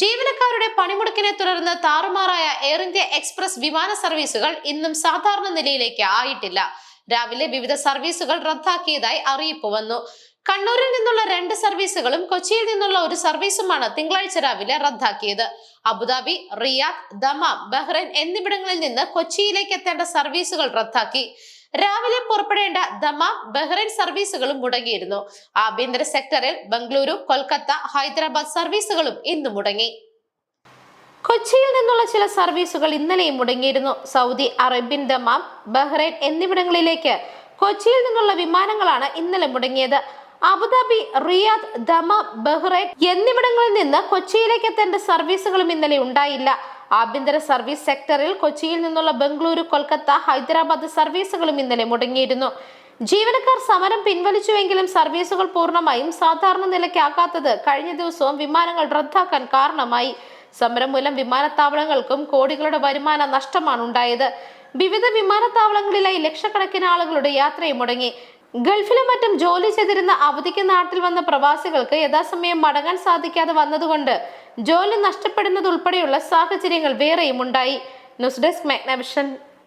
ജീവനക്കാരുടെ പണിമുടക്കിനെ തുടർന്ന് താറുമാറായ air India express വിമാന സർവീസുകൾ ഇന്നും സാധാരണ നിലയിലേക്ക് ആയിട്ടില്ല. രാവിലെ വിവിധ സർവീസുകൾ റദ്ദാക്കിയതായി അറിയിപ്പ് വന്നു. കണ്ണൂരിൽ നിന്നുള്ള രണ്ട് സർവീസുകളും കൊച്ചിയിൽ നിന്നുള്ള ഒരു സർവീസുമാണ് തിങ്കളാഴ്ച രാവിലെ റദ്ദാക്കിയത്. അബുദാബി റിയാദ് ദമാം ബഹ്റൈൻ എന്നിവിടങ്ങളിൽ നിന്ന് കൊച്ചിയിലേക്ക് എത്തേണ്ട സർവീസുകൾ റദ്ദാക്കി. രാവിലെ പുറപ്പെടേണ്ട ദമാം ബഹ്റൈൻ സർവീസുകളും മുടങ്ങിയിരുന്നു. ആഭ്യന്തര സെക്ടറിൽ ബംഗളൂരു കൊൽക്കത്ത ഹൈദരാബാദ് സർവീസുകളും ഇന്ന് മുടങ്ങി. കൊച്ചിയിൽ നിന്നുള്ള ചില സർവീസുകൾ ഇന്നലെയും മുടങ്ങിയിരുന്നു. സൗദി അറേബ്യൻ ദമാം ബഹ്റൈൻ എന്നിവിടങ്ങളിലേക്ക് കൊച്ചിയിൽ നിന്നുള്ള വിമാനങ്ങളാണ് ഇന്നലെ മുടങ്ങിയത്. Abu Dhabi Riyadh Dammam Bahrain എന്നിവിടങ്ങളിൽ നിന്ന് കൊച്ചിയിലേക്ക് എത്തേണ്ട സർവീസുകളും ഇന്നലെ ഉണ്ടായില്ല. ആഭ്യന്തര സർവീസ് സെക്ടറിൽ കൊച്ചിയിൽ നിന്നുള്ള ബംഗളൂരു കൊൽക്കത്ത ഹൈദരാബാദ് സർവീസുകളും ഇന്നലെ മുടങ്ങിയിരുന്നു. ജീവനക്കാർ സമരം പിൻവലിച്ചുവെങ്കിലും സർവീസുകൾ പൂർണമായും സാധാരണ നിലയ്ക്കാക്കാത്തത് കഴിഞ്ഞ ദിവസവും വിമാനങ്ങൾ റദ്ദാക്കാൻ കാരണമായി. സമരം മൂലം വിമാനത്താവളങ്ങൾക്കും കോടികളുടെ വരുമാന നഷ്ടമാണ് ഉണ്ടായത്. വിവിധ വിമാനത്താവളങ്ങളിലായി ലക്ഷക്കണക്കിന് ആളുകളുടെ യാത്രയും മുടങ്ങി. ഗൾഫിലും മറ്റും ജോലി ചെയ്തിരുന്ന അവധിക്ക് നാട്ടിൽ വന്ന പ്രവാസികൾക്ക് യഥാസമയം മടങ്ങാൻ സാധിക്കാതെ വന്നതുകൊണ്ട് ജോലി നഷ്ടപ്പെടുന്നതുൾപ്പെടെയുള്ള സാഹചര്യങ്ങൾ വേറെയും ഉണ്ടായി. News desk Magnavision.